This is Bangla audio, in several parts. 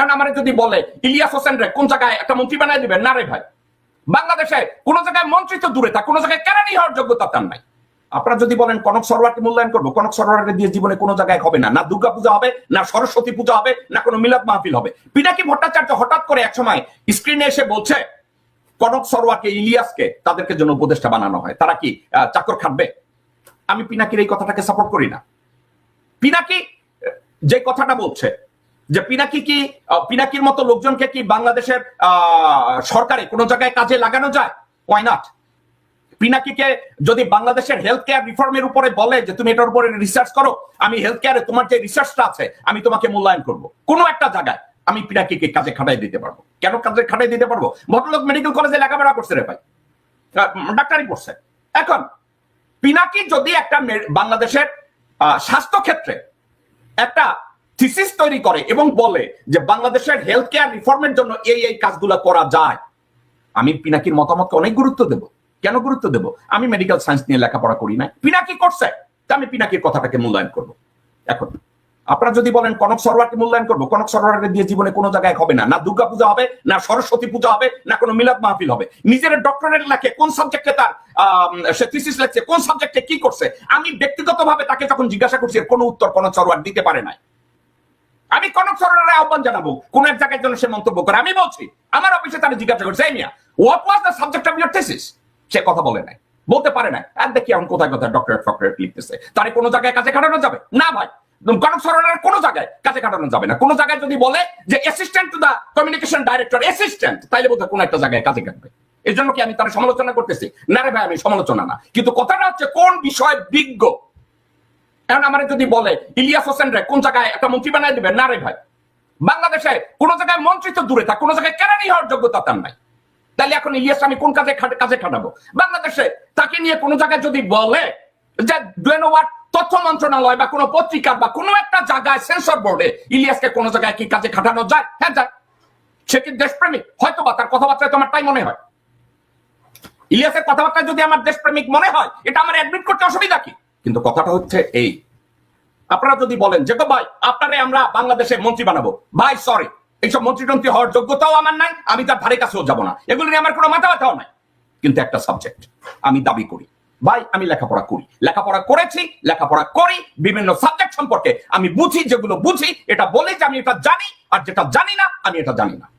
এখন আমার যদি বলে, ইলিয়াস হোসেন রে, কোন জায়গায় একটা মন্ত্রী বানায় দিবেন? না রে ভাই। বাংলাদেশে কোন জায়গায় মন্ত্রী তো দূরে থাক, কোন জায়গায় কেরানি হওয়ার যোগ্যতা তার নাই। আপনারা যদি বলেন কনক সরোয়ারকে মূল্যায়ন করব, কনক সরোয়ারকে দিয়ে জীবনে কোনো জায়গায় হবে না। না দুর্গা পূজা হবে, না সরস্বতী পূজা হবে, না কোনো মিলাদ মাহফিল হবে। পিনাকি ভট্টাচার্য হঠাৎ করে একসময় স্ক্রিনে এসে বলছে, কনক সরোয়ারকে, ইলিয়াসকে তাদেরকে জন্য উপদেষ্টা বানানো হয়। তারা কি চাকর খাটবে? আমি পিনাকির এই কথাটাকে সাপোর্ট করি না। পিনাকি যে কথাটা বলছে যে পিনাকি কি পিনাকির মতো লোকজনকে কি বাংলাদেশের সরকারে কোনো জায়গায় কাজে লাগানো যায়? ওয়াই নট পিনাকিকে যদি বাংলাদেশের হেলথ কেয়ার রিফর্মের উপরে বলে যে তুমি এটার উপরে রিসার্চ করো, আমি হেলথ কেয়ারে তোমার যে রিসার্চটা আছে, আমি তোমাকে মূল্যায়ন করব। কোনো একটা জায়গায় আমি পিনাকিকে কাজে খাটাই দিতে পারব। কেন কাজে খাটাই দিতে পারব? ভদ্রলোক মেডিকেল কলেজে লেখাপড়া করছে রে ভাই। ডাক্তারি করছে এখন, পিনাকি যদি একটা বাংলাদেশের স্বাস্থ্য ক্ষেত্রে একটা থিসিস তৈরি করে এবং বলে যে বাংলাদেশের হেলথ কেয়ার রিফর্মের জন্য এই এই কাজগুলো করা যায়। আমি পিনাকির মতামতকে অনেক গুরুত্ব দেব। কেন গুরুত্ব দেব? আমি মেডিকেল সায়েন্স নিয়ে লেখাপড়া করি না পিনাকি করছে। তা আমি পিনাকির কথাটাকে মূল্যায়ন করব। এখন, আপনারা যদি বলেন কনক সরোয়ারকে মূল্যায়ন করব, কনক সরোয়ারের দিয়ে জীবনে কোনো জায়গায় হবে না। না দুর্গা পূজা হবে, না সরস্বতী পূজা হবে, না কোনো মিলাদ মাহফিল হবে। নিজের ডক্টরেট লেখে কোন সাবজেক্টে তার সে থিসিস লেখছে, কোন সাবজেক্টে কি করছে? আমি ব্যক্তিগতভাবে তাকে যখন জিজ্ঞাসা করছি কোনো উত্তর কনক সরোয়ার দিতে পারে নাই। আমি কনক সরোয়ারের আহ্বান জানাব, কোন এক জায়গায় জন্য সে মন্তব্য করে। আমি বলছি, আমার অফিসে তারা জিজ্ঞাসা করছে মিয়া হোয়াট ওয়াজ সাবজেক্ট অফ সে কথা বলে নাই, বলতে পারে না আর দেখি এখন কোথায় কোথায় ডক্টরেট ফক্টরেট লিখতেছে। তারে কোনো জায়গায় কাজে খাটানো যাবে? না ভাই কনক সরোয়ারের কোনো জায়গায় কাজে কাটানো যাবে না। কোনো জায়গায় যদি বলে যে assistant to the communication director assistant তাইলে বোধহয় কোনো একটা জায়গায় কাজে কাটবে। এই জন্য কি আমি তার সমালোচনা করতেছি? না রে ভাই, আমি সমালোচনা না। কিন্তু কথাটা হচ্ছে, কোন বিষয় বিজ্ঞ? এখন আমার যদি বলে, ইলিয়াস হোসেন রে, কোন জায়গায় একটা মন্ত্রী বানায় দিবেন? না রে ভাই। বাংলাদেশে কোন জায়গায় মন্ত্রী তো দূরে থাক, কোন জায়গায় কেরানি হওয়ার যোগ্যতা তার নাই। তাহলে এখন ইলিয়াস আমি কোন কাজে কাজে খাটাবো? বাংলাদেশে তাকে নিয়ে কোন জায়গায় যদি বলে যে ডুয়েনোয়ার তথ্য মন্ত্রণালয় বা কোনো পত্রিকা বা কোনো একটা জায়গায় সেন্সর বোর্ডে ইলিয়াসকে কোন জায়গায় কি কাজে খাটানো যায়? হ্যাঁ যায়। সে কি দেশপ্রেমিক? হয়তো বা তার কথাবার্তায় তোমার তাই মনে হয়। ইলিয়াসের কথাবার্তায় যদি আমার দেশপ্রেমিক মনে হয়, এটা আমার অ্যাডমিট করতে অসুবিধা কি? কিন্তু কথাটা হচ্ছে এই। আপনারা যদি বলেন যে গো ভাই, আপনারে আমরা বাংলাদেশে মন্ত্রী বানাবো। ভাই সরি এইসব মন্ত্রী টন্ত্রী হওয়ার যোগ্যতাও আমার নাই, আমি তার ধারে কাছেও যাব না। এগুলো নিয়ে আমার কোনো মাথা ব্যথাও নাই। কিন্তু একটা সাবজেক্ট আমি দাবি করি। ভাই, আমি লেখাপড়া করি। লেখাপড়া করেছি, লেখাপড়া করি, বিভিন্ন সাবজেক্ট সম্পর্কে আমি বুঝি, যেগুলো বুঝি, এটা বলি যে আমি এটা জানি, আর যেটা জানি না, আমি এটা জানি না।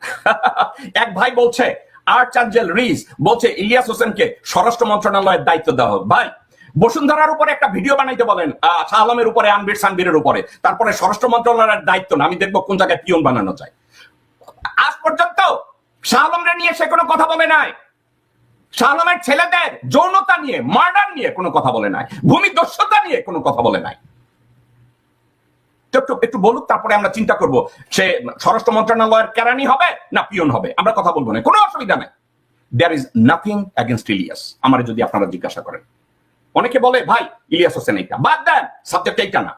এক ভাই বলছে আর্চ আঞ্জেল রিজ বলছে, ইলিয়াস হোসেনকে স্বরাষ্ট্র মন্ত্রণালয়ের দায়িত্ব দেওয়া হোক। ভাই, বসুন্ধরার উপরে একটা ভিডিও বানাইতে বলেন শাহ আলমের উপরে, আনবির সানবীরের উপরে। তারপরে স্বরাষ্ট্র মন্ত্রণালয়ের দায়িত্ব না, আমি দেখব কোন জায়গায় পিয়ন বানানো যায়। আজ পর্যন্ত শাহ আলমরে নিয়ে সে কোনো কথা বলে নাই। শাহ আলমের ছেলেদের যৌনতা নিয়ে, মার্ডার নিয়ে কোনো কথা বলে নাই। ভূমি দস্যতা নিয়ে কোনো কথা বলে নাই। একটু একটু বলুক, তারপরে আমরা চিন্তা করব, সে স্বরাষ্ট্র মন্ত্রণালয়ের কেরানি হবে না পিয়ন হবে? আমরা কথা বলব না, কোনো অসুবিধা নাই। There is nothing against Ilias আমার যদি আপনারা জিজ্ঞাসা করেন। অনেকে বলে, ভাই ইলিয়াস হোসেন এইটা। বাদ দেন সাবজেক্ট এইটা না।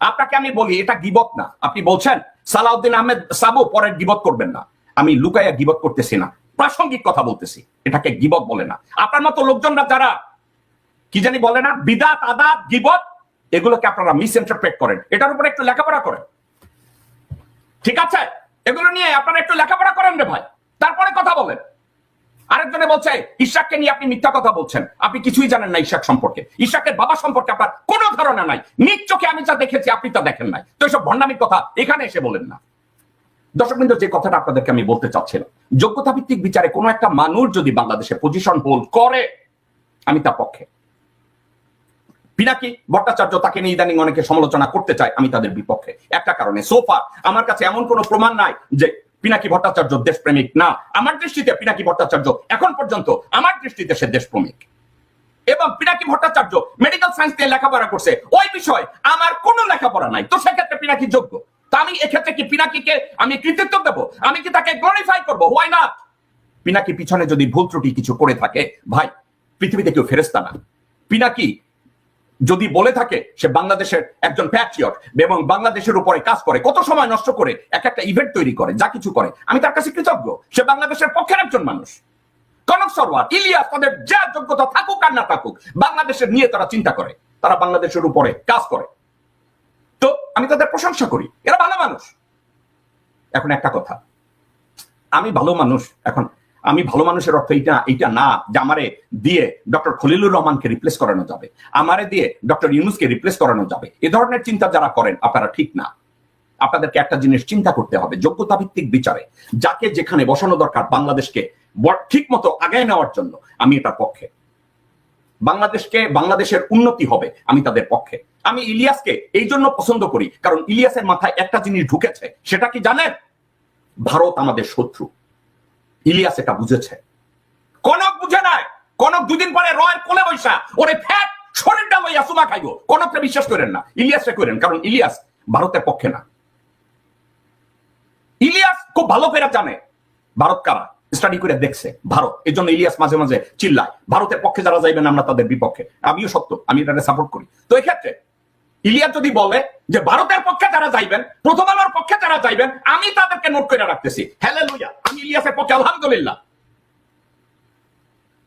আপনাকে আমি বলি, এটা গিবত না। আপনি বলছেন, সালাউদ্দিন আহমেদ সাবু, পরের গিবত করবেন না। আমি লুকাইয়া গিবত করতেছি না। প্রাসঙ্গিক কথা বলতেছি, এটাকে গিবত বলে না। আপনার মতো লোকজনরা যারা, কি জানি বলে না, বিদাত, আদাত, গিবত এগুলোকে আপনারা মিস ইন্টারপ্রেট করেন। এটার উপরে একটু লেখাপড়া করেন। ঠিক আছে? এগুলো নিয়ে আপনারা একটু লেখাপড়া করেন রে ভাই। তারপরে কথা বলেন। আরেকজনে বলছে, ইশাককে নিয়ে আপনি মিথ্যা কথা বলছেন। আপনি কিছুই জানেন না ইশাক সম্পর্কে। ইশাকের বাবা সম্পর্কে আপনার কোনো ধারণা নাই। নিজ চোখে আমি যা দেখেছি, আপনি তা দেখেন নাই। তো এসব ভণ্ডামির কথা এখানে এসে বলেন না। দর্শক বিন্দু, যে কথাটা আপনাদেরকে আমি বলতে চাচ্ছিলাম যোগ্যতা ভিত্তিক বিচারে কোনো একটা মানুষ যদি বাংলাদেশে পজিশন হোল্ড করে, আমি তার পক্ষে। পিনাকি ভট্টাচার্য তাকে নিয়ে ইদানিং অনেকে সমালোচনা করতে চায়, আমি তাদের বিপক্ষে। একটা কারণে সোফা আমার কাছে এমন কোনো প্রমাণ নাই যে পিনাকি ভট্টাচার্য দেশপ্রেমিক না। আমার দৃষ্টিতে পিনাকি ভট্টাচার্য এখন পর্যন্ত, আমার দৃষ্টিতে সে দেশপ্রেমিক। এবং পিনাকি ভট্টাচার্য মেডিকেল সায়েন্স নিয়ে লেখাপড়া করছে, ওই বিষয় আমার কোনো লেখাপড়া নাই। তো সেক্ষেত্রে পিনাকি যোগ্য? তা আমি এক্ষেত্রে কি পিনাকিকে আমি কৃতিত্ব দেবো? আমি কি তাকে গ্লোরিফাই করব? হোয়াই না পিনাকি পিছনে যদি ভুল ত্রুটি কিছু করে থাকে, ভাই, পৃথিবীতে কেউ ফেরেস্তা না। পিনাকি যদি বলে থাকে সে বাংলাদেশের একজন প্যাট্রিয়ট এবং বাংলাদেশের উপরে কাজ করে, কত সময় নষ্ট করে, এক একটা ইভেন্ট তৈরি করে, যা কিছু করে, আমি তার কাছে কৃতজ্ঞ। সে বাংলাদেশের পক্ষের একজন মানুষ। কনক সরওয়ার, ইলিয়াস তাদের যা যোগ্যতা থাকুক আর না থাকুক, বাংলাদেশের নিয়ে তারা চিন্তা করে, তারা বাংলাদেশের উপরে কাজ করে। তো আমি তাদের প্রশংসা করি, এরা ভালো মানুষ। এখন একটা কথা, আমি ভালো মানুষ এখন আমি ভালো মানুষের অর্থ এইটা এইটা না, যে আমারে দিয়ে ডক্টর খলিলুর রহমানকে রিপ্লেস করানো যাবে। আমারে দিয়ে ডক্টর ইউনুসকে রিপ্লেস করানো যাবে। এ ধরনের চিন্তা যারা করেন, আপনারা ঠিক না। আপনাদেরকে একটা জিনিস চিন্তা করতে হবে যোগ্যতা ভিত্তিক বিচারে। যাকে যেখানে বসানো দরকার বাংলাদেশকে ঠিক মতো আগায় নেওয়ার জন্য, আমি এটার পক্ষে। বাংলাদেশকে, বাংলাদেশের উন্নতি হবে, আমি তাদের পক্ষে। আমি ইলিয়াসকে এই জন্য পছন্দ করি, কারণ ইলিয়াসের মাথায় একটা জিনিস ঢুকেছে, সেটা কি জানেন? ভারত আমাদের শত্রু। ইলিয়াস এটা বুঝেছে। কনক বুঝে নাই। কনক দুদিন পরে রয়ের কোলে বৈশা, ওরে ফ্যাট শরীরটা লইয়া সুমা খাইব। কনককে বিশ্বাস করেন না, ইলিয়াসকে করেন, কারণ ইলিয়াস ভারতের পক্ষে না। ইলিয়াস খুব ভালো করে জানে, ভারত কারা? স্টাডি করে দেখছে, ভারত। এই জন্য ইলিয়াস মাঝে মাঝে চিল্লায়, ভারতের পক্ষে যারা যাইবেন, আমরা তাদের বিপক্ষে। আমিও সত্য, আমি এটাকে সাপোর্ট করি। তো এক্ষেত্রে, ইলিয়াস যদি বলে যে ভারতের পক্ষে যারা যাইবেন, প্রথম আলোর পক্ষে যারা যাইবেন, আমি তাদেরকে নোট করে রাখতেছি। হ্যালে লুইয়া আমি ইলিয়াসের পক্ষে, আলহামদুলিল্লাহ।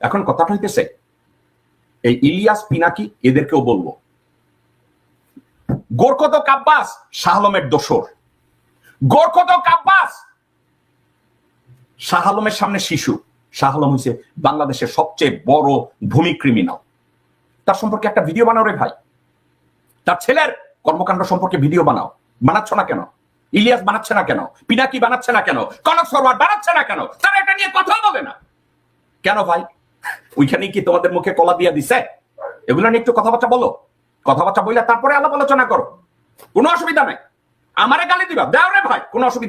এখন কথাটা হইতেছে, এই ইলিয়াস, পিনাকি, এদেরকেও বলব। গোরকত কাব্বাস শাহ আলমের দোসর। গোরকত কাব্বাস শাহ আলমের সামনে শিশু। শাহ আলম হয়েছে বাংলাদেশের সবচেয়ে বড় ভূমি ক্রিমিনাল তার সম্পর্কে একটা ভিডিও বানাও রে ভাই। তার ছেলের কর্মকাণ্ড সম্পর্কে ভিডিও বানাও। বানাচ্ছ না কেন? ইলিয়াস বানাচ্ছে না কেন? পিনাকি বানাচ্ছে না কেন? কনক সরওয়ার বানাচ্ছে না কেন? তারা এটা নিয়ে কথা বলে না। কেন ভাই? ওইখানে কি তোমাদের মুখে কলা দিয়া দিছে? এগুলো নিয়ে একটু কথাবার্তা বলো। কথাবার্তা বললে তারপরে আলাপ আলোচনা করো। কোনো অসুবিধা নাই। আমারে গালি দিবা। দাও রে ভাই, কোনো অসুবিধা